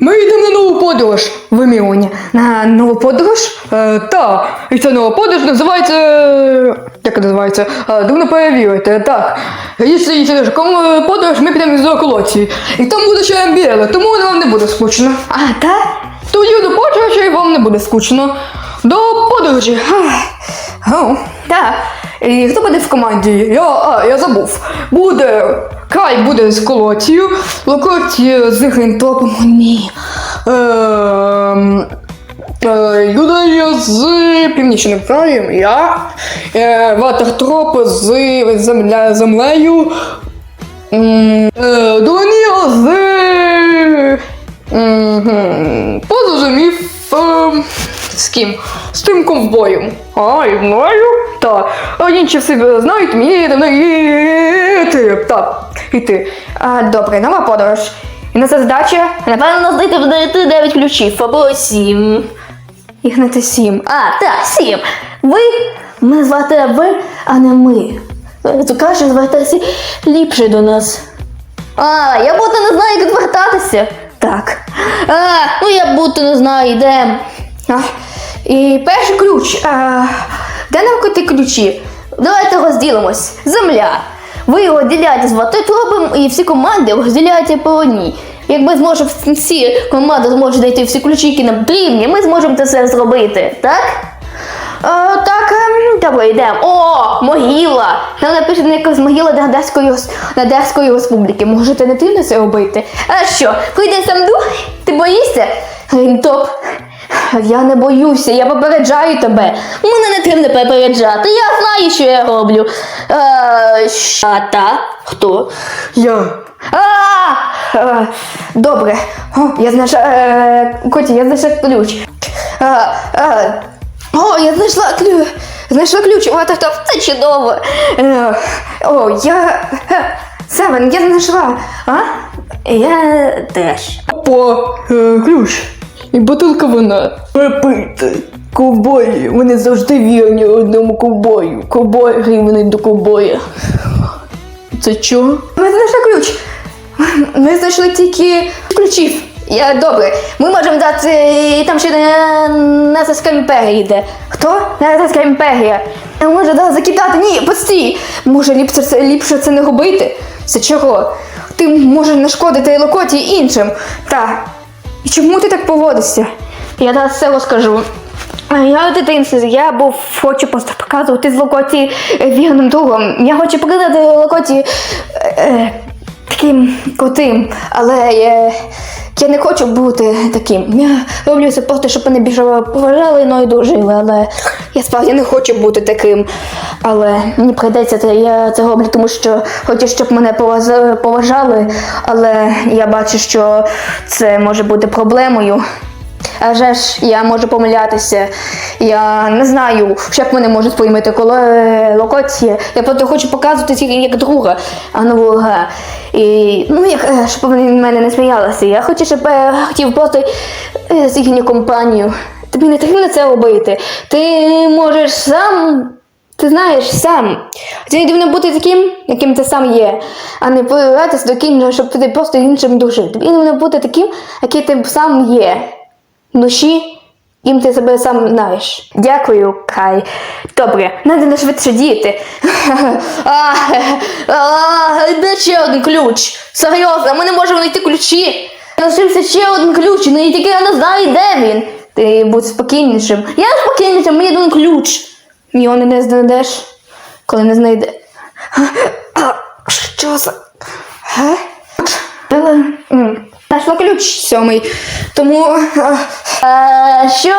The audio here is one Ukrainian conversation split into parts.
Ми йдемо на нову подорож в Еміоні. На нову подорож? Е, так. І ця нова подорож називається. е, Як називається? Е, дивно перевірити. Так. Якщо її кому подорож, ми підемо з околоції. І там буде ще амбіли, тому вам не буде скучно. А, так? Тоді до подорожі і вам не буде скучно. До подорожі. Так. І хто буде в команді? Я, а, я забув. Буде. Кай буде з колоцією, Локоті з гринтопом. Ні. Ем, е, з північним краєм, я. Е, Ватертроп з земля, землею. Е, Доланія з. Ем, з ким? З тим ковбоєм. А, і мною? Так. А інші всі знають, мені давно йти. А, добре, нова подорож. І на це задача? Напевно, знайти знайти 9 ключів або 7. Їх знайти сім. А, так, 7. Ви. Мене звати ви, а не ми. Краще звертайся ліпше до нас. А, я будто не знаю, як звертатися. Так. А, ну я будто не знаю, йдемо. А, і перший ключ. А, де нам ті ключі? Давайте розділимось. Земля. Ви його діляєте з ватотропом, і всі команди розділяєте по одній. Якби зможемо всі команди зможуть знайти всі ключі, які нам потрібні, ми зможемо це зробити, так? А, так, ем, Добре, йдемо. О, могила! Нам напишуть якась могила Дердерської республіки. Можете не ти це робити? А що, прийде сам дух? Ти боїшся? Грінтоп. Я не боюся, я попереджаю тебе. Мене не треба попереджати. Я знаю, що я роблю. Е? А та? Хто? я. А! Е, добре. О, я знайшла. Е, Коті, я знайшла ключ. Е, е, о, я знайшла ключ. Знайшла ключ. О, так, так, Це чудово. Е, о, я. Севен, я знайшла. А? Я теж. По е, ключ. І бутилка вина. Пийте. Ковбої, вони завжди вірні одному ковбою. Ковбой рівний до ковбоя. Це чого? Ми знайшли ключ. Ми знайшли тільки ключів. Я добре. Ми можемо дати. Там ще не імперія йде. Хто? Нацистська імперія. Я можу да, закидати. Ні, постій. Може ліпше це ліпше це не робити. Це чого? Ти можеш нашкодити Локоті іншим. Так. І чому ти так поводишся? Я зараз все розкажу. Я в я був, хочу просто показувати з Локоті е, вірним другом. Я хочу показати Локоті е, е, таким крутим, але е, я не хочу бути таким. Я роблю це просто, щоб вони більше поважали ну і дружили, але я справді не хочу бути таким. Але мені прийдеться це, я це роблю, тому що хочу, щоб мене поважали, але я бачу, що це може бути проблемою. А вже ж я можу помилятися. Я не знаю, як мене можуть сприймати коли локоція. Я просто хочу показувати як друга, а не ворога. І ну як е, щоб вони мене не сміялися. Я хочу, щоб е, хотів просто е, з їхню компанію. Тобі не потрібно це робити. Ти можеш сам. Ти знаєш сам. Це дивно бути таким, яким ти сам є, а не появлятися до ким, щоб ти просто іншим душив. Тобі дивно бути таким, який ти сам є душі, їм ти себе сам знаєш. Дякую, Кай. Добре, треба не швидше діяти. Де ще один ключ? Серйозно, ми не можемо знайти ключі. Лишився ще один ключ, ну тільки я не знаю, де він. Ти будь спокійнішим. Я спокійніше, мені один ключ. Його не знайдеш, коли не знайде. Що за. Е, ключ сьомий. Тому. а, що?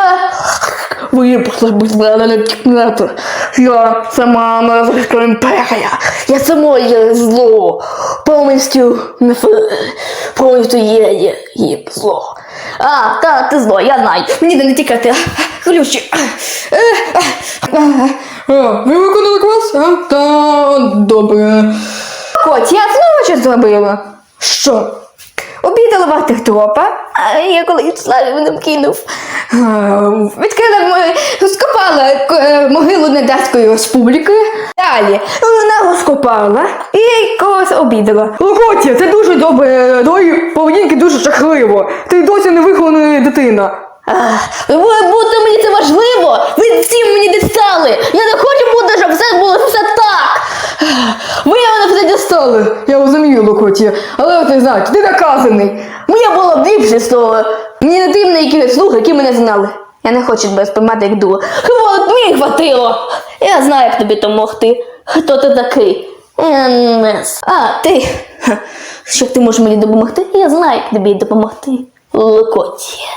Я сама Норвезька імперія. Я самоє зло. Повністю повністю є, є, є зло. А, та, ти зло, я знаю. Мені не тікати. Ключі. Ви виконали клас? А? Та добре. Коть, я знову щось зробила. Що? обідала ватих тропа, а я коли славі кинув. Е, Відкрила, скопала е, могилу Недерської республіки. Далі вона розкопала і когось обідала. Локотія, це дуже добре. Твої поведінки дуже жахливо. Ти досі не вихована дитина. Ви будете мені це важливо? Ви всі мені дістали! Я не хочу бути, щоб все було все так! Ви мене все дістали! Я розумію, Локотія, але ти знаєш, ти наказаний. Мені було б ліпше з того. Мені не дивно, які слуги, які мене знали. Я не хочу тебе сприймати як дуло. От мені хватило? Я знаю, як тобі допомогти. Хто ти такий? А, ти. Що ти можеш мені допомогти? Я знаю, як тобі допомогти. Локотія.